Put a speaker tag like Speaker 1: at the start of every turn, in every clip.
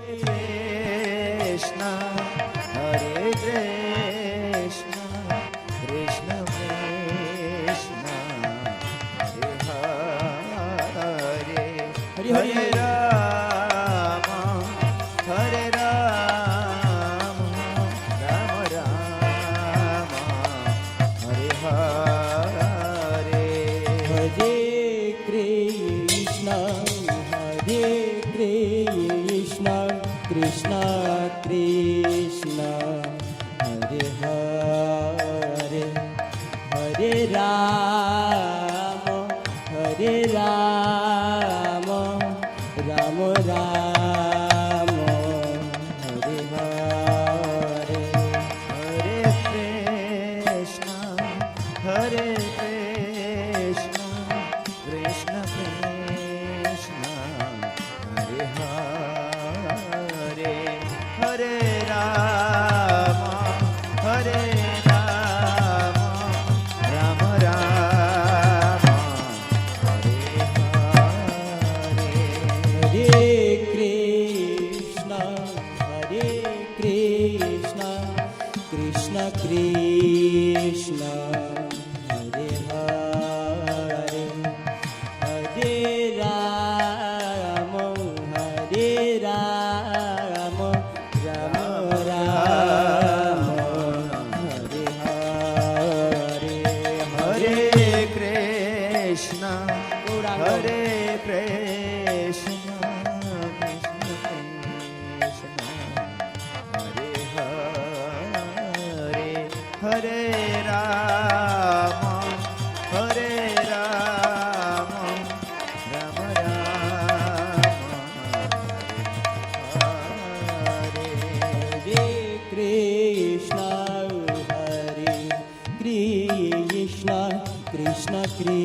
Speaker 1: કૃષ્ણ
Speaker 2: હરે કૃષ્ણ કૃષ્ણ કૃષ્ણ હરે હરે હરે હરે
Speaker 1: तेरा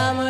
Speaker 2: I'm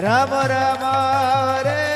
Speaker 1: রাম রাম হরে